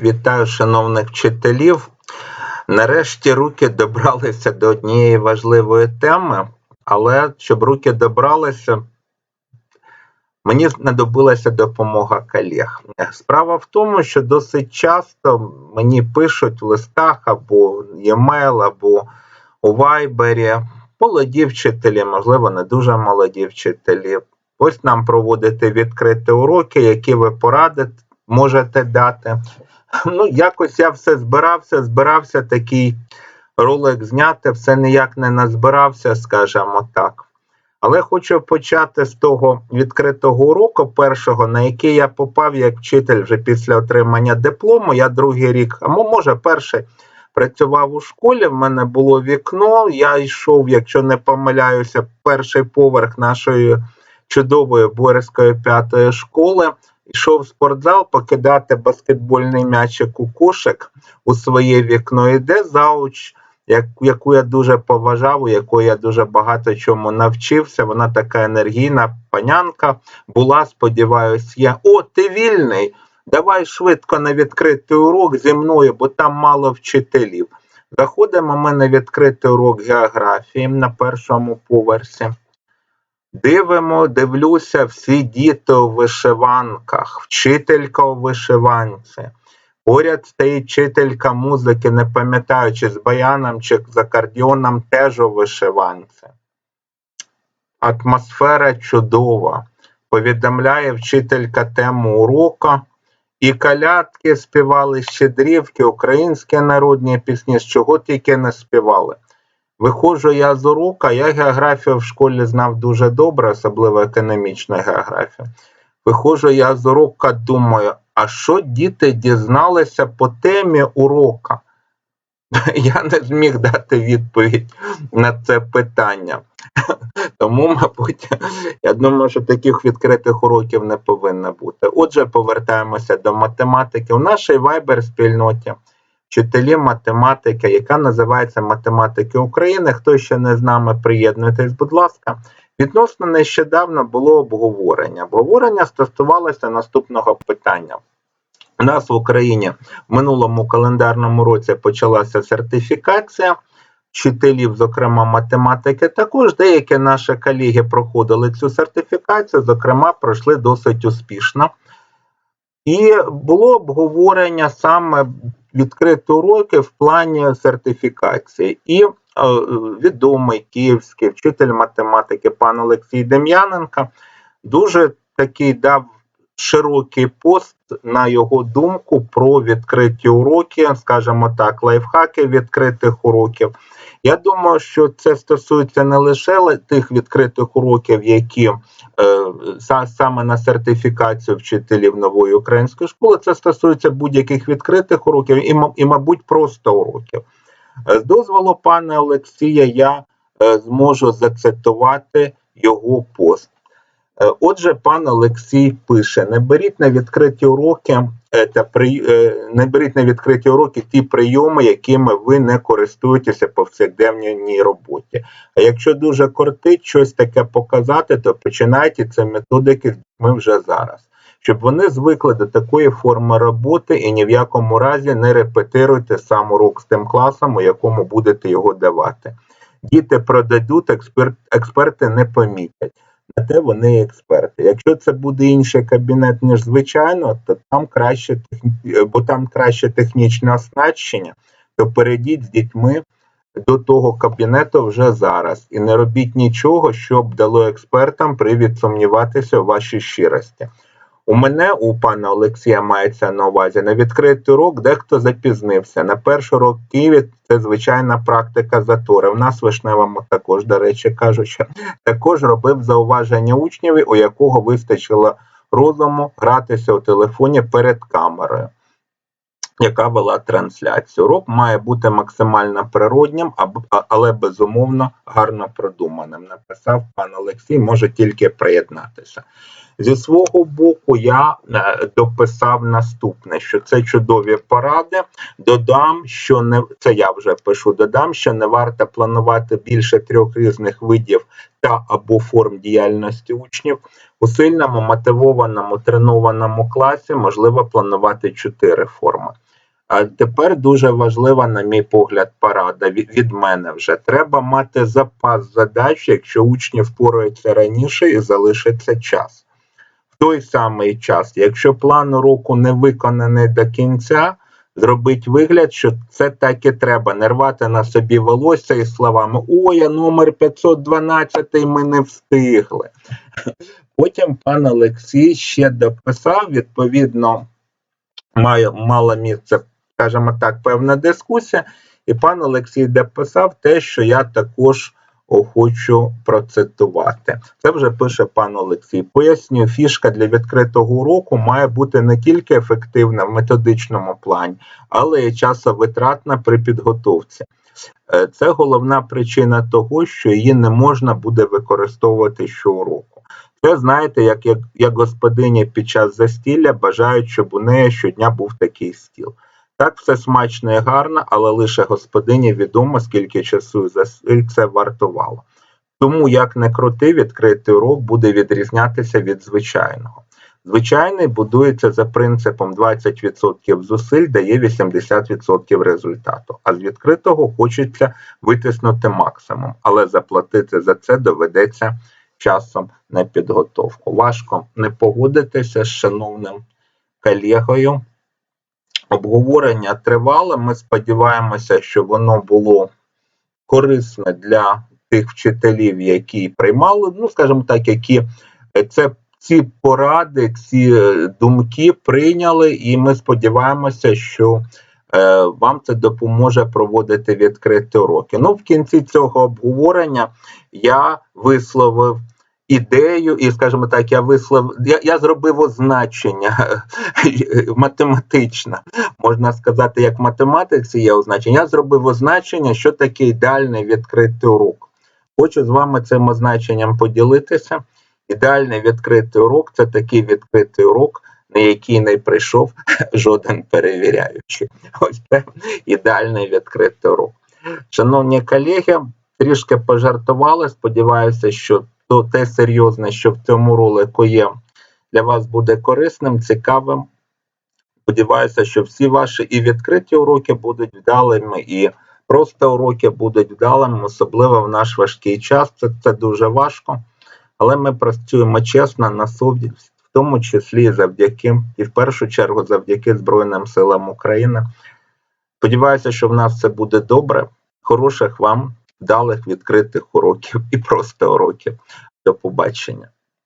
Вітаю шановних вчителів. Нарешті руки добралися до однієї важливої теми, але щоб руки добралися, мені знадобилася допомога колег. Справа в тому, що досить часто мені пишуть в листах або e-mail, або у вайбері молоді вчителі, можливо, не дуже молоді вчителі. Ось нам проводити відкриті уроки, які ви порадите, можете дати. Ну, якось я все збирався, збирався такий ролик зняти, все ніяк не назбирався, скажімо так. Але хочу почати з того відкритого уроку, першого, на який я попав як вчитель вже після отримання диплому. Я другий рік, а може, перший працював у школі. В мене було вікно. Я йшов, якщо не помиляюся, перший поверх нашої чудової Борської п'ятої школи. Йшов в спортзал покидати баскетбольний м'ячик у кошик у своє вікно, іде зауч, яку я дуже поважав, у якої я дуже багато чому навчився. Вона така енергійна панянка була, сподіваюсь, я. О, ти вільний! Давай швидко на відкритий урок зі мною, бо там мало вчителів. Заходимо ми на відкритий урок географії на першому поверсі. Дивимо, дивлюся, всі діти у вишиванках, вчителька у вишиванці. Поряд стоїть вчителька музики, не пам'ятаю, чи з баяном, чи з акордіоном теж у вишиванці. Атмосфера чудова. Повідомляє вчителька тему урока. І калятки співали щедрівки, українські народні пісні, з чого тільки не співали. Виходжу я з урока, я географію в школі знав дуже добре, особливо економічна географія. Виходжу я з урока, думаю, а що діти дізналися по темі урока? Я не зміг дати відповідь на це питання. Тому, мабуть, я думаю, що таких відкритих уроків не повинно бути. Отже, повертаємося до математики. У нашій вайбер-спільноті вчителі математики, яка називається Математики України. Хто ще не з нами, приєднуйтесь, будь ласка. Відносно нещодавно було обговорення. Обговорення стосувалося наступного питання. У нас в Україні в минулому календарному році почалася сертифікація вчителів, зокрема математики. Також деякі наші колеги проходили цю сертифікацію, зокрема, пройшли досить успішно. І було обговорення саме відкриті уроки в плані сертифікації. І е, відомий київський вчитель математики пан Олексій Дем'яненко дуже такий дав широкий пост, на його думку, про відкриті уроки, скажімо так, лайфхаки відкритих уроків. Я думаю, що це стосується не лише тих відкритих уроків, які е, саме на сертифікацію вчителів нової української школи, це стосується будь-яких відкритих уроків і, і, мабуть, просто уроків. Е, з дозволу пана Олексія, я е, зможу зацитувати його пост. Е, отже, пан Олексій пише: не беріть на відкриті уроки е, та при е, не беріть на відкриті уроки ті прийоми, якими ви не користуєтеся повсякденній роботі. А якщо дуже кортить щось таке показати, то починайте ці методики ми вже зараз. Щоб вони звикли до такої форми роботи і ні в якому разі не репетируйте сам урок з тим класом, у якому будете його давати. Діти продадуть, експерт, експерти не помітять на те вони експерти. Якщо це буде інший кабінет, ніж звичайно, то там краще бо там краще технічне оснащення, то перейдіть з дітьми до того кабінету вже зараз. І не робіть нічого, щоб дало експертам привід сумніватися у вашій щирості. У мене, у пана Олексія, мається на увазі на відкритий урок дехто запізнився. На перший урок Києві це звичайна практика затори. У нас Вишневому також, до речі, кажучи, також робив зауваження учнів, у якого вистачило розуму гратися у телефоні перед камерою. Яка вела трансляцію. Урок має бути максимально природнім, але безумовно гарно продуманим. Написав пан Олексій, може тільки приєднатися. Зі свого боку, я е, дописав наступне: що це чудові поради. Додам, що не це я вже пишу. Додам, що не варто планувати більше трьох різних видів та або форм діяльності учнів. У сильному, мотивованому, тренованому класі можливо планувати чотири форми. Тепер дуже важлива, на мій погляд, порада від, мене вже. Треба мати запас задач, якщо учні впораються раніше і залишиться час. В той самий час, якщо план уроку не виконаний до кінця, зробить вигляд, що це так і треба. Не рвати на собі волосся із словами Ой, а номер 512 ми не встигли. Потім пан Олексій ще дописав, відповідно, має, мала місце, скажімо так, певна дискусія, і пан Олексій дописав те, що я також хочу процитувати. Це вже пише пан Олексій. Пояснюю, фішка для відкритого уроку має бути не тільки ефективна в методичному плані, але й часовитратна при підготовці. Е, Це головна причина того, що її не можна буде використовувати щороку. Це знаєте, як, як, як господині під час застілля бажають, щоб у неї щодня був такий стіл. Так все смачно і гарно, але лише господині відомо, скільки часу і зусиль це вартувало. Тому, як не крути, відкритий урок буде відрізнятися від звичайного. Звичайний будується за принципом 20% зусиль дає 80% результату, а з відкритого хочеться витиснути максимум, але заплатити за це доведеться часом на підготовку. Важко не погодитися з шановним колегою. Обговорення тривале. Ми сподіваємося, що воно було корисне для тих вчителів, які приймали, ну скажімо так, які е, це ці поради, ці е, думки прийняли, і ми сподіваємося, що е, вам це допоможе проводити відкриті уроки. Ну, в кінці цього обговорення я висловив ідею, і, скажімо так, я висловив, я, я зробив означення математичне, можна сказати, як в математиці є означення. Я зробив означення, що таке ідеальний відкритий урок. Хочу з вами цим означенням поділитися. Ідеальний відкритий урок це такий відкритий урок, на який не прийшов жоден перевіряючий. Ось це ідеальний відкритий урок. Шановні колеги, трішки пожартували. Сподіваюся, що то те серйозне, що в цьому ролику є, для вас буде корисним, цікавим. Сподіваюся, що всі ваші і відкриті уроки будуть вдалими, і просто уроки будуть вдалими, особливо в наш важкий час. Це, це дуже важко. Але ми працюємо чесно на совість, в тому числі завдяки і в першу чергу завдяки Збройним силам України. Сподіваюся, що в нас все буде добре. Хороших вам вдалих відкритих уроків і просто уроків. До побачення.